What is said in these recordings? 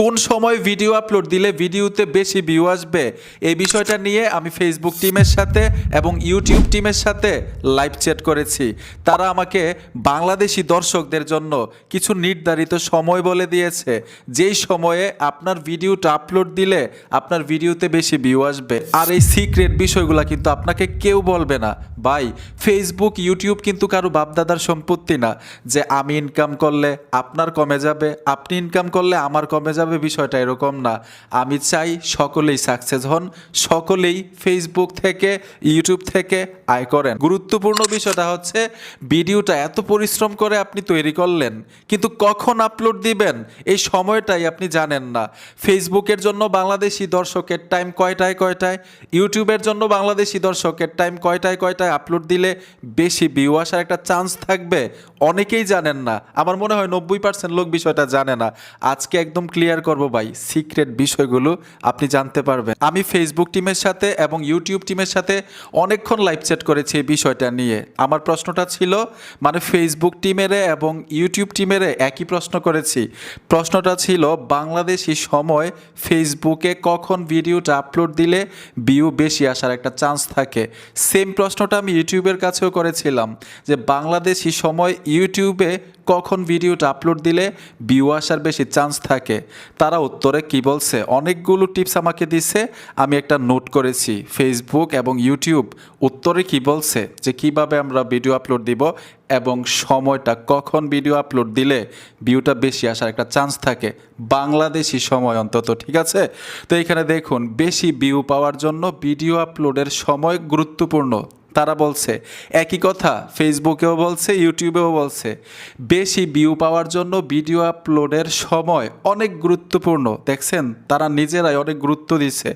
কোন সময় video upload দিলে ভিডিওতে বেশি ভিউ আসবে? এই বিষয়টা নিয়ে আমি ফেসবুক টিমের সাথে এবং ইউটিউব টিমের সাথে লাইভ চ্যাট করেছি। তারা আমাকে বাংলাদেশি দর্শকদের জন্য কিছু নির্ধারিত সময় বলে দিয়েছে। যেই সময়ে আপনার ভিডিওটা আপলোড দিলে আপনার ভিডিওতে বেশি ভিউ আসবে। আর এই সিক্রেট বিষয়গুলো কিন্তু আপনাকে কেউ বলবে না। ভাই ফেসবুক ইউটিউব কিন্তু কারও বাপদাদার সম্পত্তি না। যে আমি ইনকাম করলে আপনার কমে যাবে, আপনি ইনকাম করলে আমার কমে যাবে বিষয়টা এরকম না। আমি চাই সকলেই সাকসেস হন, সকলেই ফেসবুক থেকে ইউটিউব থেকে আয় করেন। গুরুত্বপূর্ণ বিষয়টা হচ্ছে, ভিডিওটা এত পরিশ্রম করে আপনি তৈরি করলেন, কিন্তু কখন আপলোড দিবেন, এই সময়টাই আপনি জানেন না। ফেসবুকের জন্য বাংলাদেশি দর্শকের টাইম কয়টায় কয়টায়? ইউটিউবের জন্য বাংলাদেশি দর্শকের টাইম কয়টায় কয়টায় আপলোড দিলে বেশি ভিউ আসার একটা চান্স থাকবে? অনেকেই জানেন না। আমার মনে হয় নব্বই পার্সেন্ট লোক বিষয়টা জানে না। আজকে একদম ক্লিয়ার করব ভাই সিক্রেট বিষয়গুলো আপনি জানতে পারবেন। আমি ফেসবুক টিমের সাথে এবং ইউটিউব টিমের সাথে অনেকক্ষণ লাইভ চ্যাট করেছি এই বিষয়টা নিয়ে। আমার প্রশ্নটা ছিল মানে ফেসবুক টিমেরে এবং ইউটিউব টিমেরে একই প্রশ্ন করেছি। প্রশ্নটা ছিল, বাংলাদেশি সময় ফেসবুকে কখন ভিডিওটা আপলোড দিলে ভিউ বেশি আসার একটা চান্স থাকে? সেম প্রশ্নটা আমি ইউটিউবের কাছেও করেছিলাম, যে বাংলাদেশি সময় ইউটিউবে কখন ভিডিওটা আপলোড দিলে ভিউ আসার বেশি চান্স থাকে? তারা উত্তরে কি বলছে? অনেকগুলো টিপস আমাকে দিছে আমি একটা নোট করেছি। ফেসবুক এবং ইউটিউব উত্তরে কি বলছে? যে কীভাবে আমরা ভিডিও আপলোড দিব এবং সময়টা কখন ভিডিও আপলোড দিলে ভিউটা বেশি আসার একটা চান্স থাকে। বাংলাদেশি সময় অন্তত, ঠিক আছে? তো এখানে দেখুন, বেশি ভিউ পাওয়ার জন্য ভিডিও আপলোডের সময় গুরুত্বপূর্ণ। তারা বলছে, একই কথা ফেসবুকেও বলছে ইউটিউবেও বলছে। বেশি ভিউ পাওয়ার জন্য ভিডিও আপলোডের সময় অনেক গুরুত্বপূর্ণ। দেখছেন, তারা নিজেরাই অনেক গুরুত্ব দিছে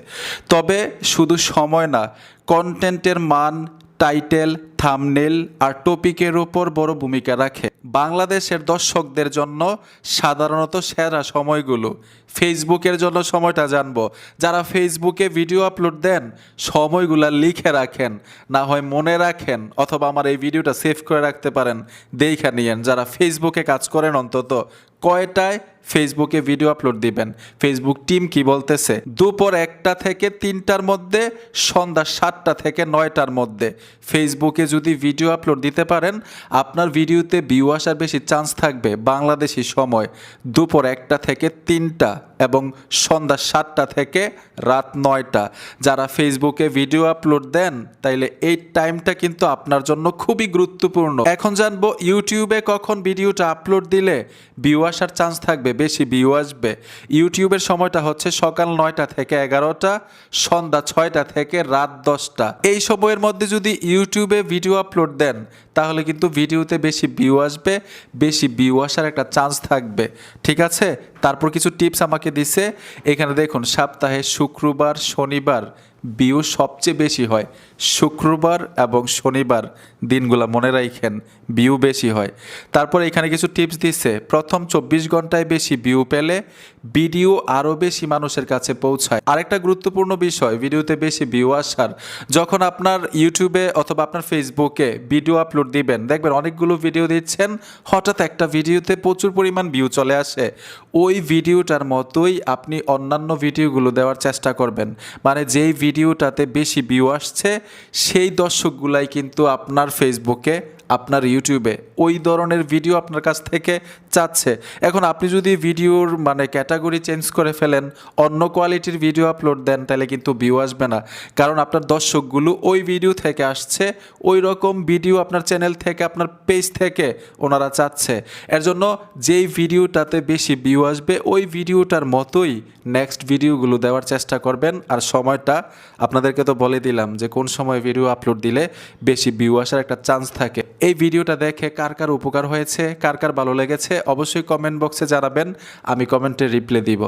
তবে শুধু সময় না কন্টেন্টের মান টাইটেল থামনেল আর টপিকের ওপর বড় ভূমিকা রাখে। বাংলাদেশের দর্শকদের জন্য সাধারণত সেরা সময়গুলো। ফেসবুকের জন্য সময়টা জানব। যারা ফেসবুকে ভিডিও আপলোড দেন, সময়গুলো লিখে রাখেন, না হয় মনে রাখেন, অথবা আমার এই ভিডিওটা সেভ করে রাখতে পারেন, দেখে নিয়েন। যারা ফেসবুকে কাজ করেন অন্তত কয়টায় ফেসবুকে ভিডিও আপলোড দিবেন? ফেসবুক টিম কি বলতেছে? দুপুর একটা থেকে তিনটার মধ্যে, সন্ধ্যা সাতটা থেকে নয়টার মধ্যে। ফেসবুকে যদি ভিডিও আপলোড দিতে পারেন, আপনার ভিডিওতে ভিউ আসার বেশি চান্স থাকবে বাংলাদেশি সময়। দুপুর একটা থেকে তিনটা। এবং সন্ধ্যা সাতটা থেকে রাত নয়টা। যারা ফেসবুকে ভিডিও আপলোড দেন, তাইলে এই টাইমটা কিন্তু আপনার জন্য খুবই গুরুত্বপূর্ণ। এখন জানব ইউটিউবে কখন ভিডিওটা আপলোড দিলে ভিউ আসার চান্স থাকবে, বেশি ভিউ আসবে। ইউটিউবের সময়টা হচ্ছে সকাল নয়টা থেকে এগারোটা, সন্ধ্যা ছয়টা থেকে রাত দশটা। এই সময়ের মধ্যে যদি ইউটিউবে ভিডিও আপলোড দেন, তাহলে কিন্তু ভিডিওতে বেশি ভিউ আসবে, বেশি ভিউ আসার একটা চান্স থাকবে। ঠিক আছে? তারপর কিছু টিপস আমাকে দিছে। এখানে দেখুন সপ্তাহে শুক্রবার শনিবার ভিউ সবচেয়ে বেশি হয়। শুক্রবার এবং শনিবার দিনগুলো মনে রাখেন ভিউ বেশি হয়। তারপর এখানে কিছু টিপস দিচ্ছে প্রথম চব্বিশ ঘন্টায় বেশি ভিউ পেলে ভিডিও আরও বেশি মানুষের কাছে পৌঁছায়। আরেকটা গুরুত্বপূর্ণ বিষয়, ভিডিওতে বেশি ভিউ আসার। যখন আপনার ইউটিউবে অথবা আপনার ফেসবুকে ভিডিও আপলোড দিবেন, দেখবেন অনেকগুলো ভিডিও দিচ্ছেন, হঠাৎ একটা ভিডিওতে প্রচুর পরিমাণ ভিউ চলে আসে। ওই ভিডিওটার মতোই আপনি অন্যান্য ভিডিওগুলো দেওয়ার চেষ্টা করবেন। মানে যেই ভিডিওটাতে বেশি ভিউ আসছে সেই দর্শকগুলাই কিন্তু আপনার ফেসবুকে আপনার ইউটিউবে ওই ধরনের ভিডিও আপনার কাছ থেকে চাচ্ছে। এখন আপনি যদি ভিডিওর মানে ক্যাটাগরি চেঞ্জ করে ফেলেন, অন্য কোয়ালিটির ভিডিও আপলোড দেন, তাহলে কিন্তু ভিউ আসবে না। কারণ আপনার দর্শকগুলো ওই ভিডিও থেকে আসছে, ওই রকম ভিডিও আপনার চ্যানেল থেকে, আপনার পেজ থেকে ওনারা চাচ্ছে। এর জন্য যেই ভিডিওটাতে বেশি ভিউ আসবে, ওই ভিডিওটার মতোই নেক্সট ভিডিওগুলো দেওয়ার চেষ্টা করবেন। আর সময়টা আপনাদেরকে তো বলে দিলাম যে কোন সময় ভিডিও আপলোড দিলে বেশি ভিউ আসার একটা চান্স থাকে। এই ভিডিওটা দেখে কার কার উপকার হয়েছে, কার কার ভালো লেগেছে, অবশ্যই কমেন্ট বক্সে জানাবেন, আমি কমেন্টে রিপ্লাই দিব।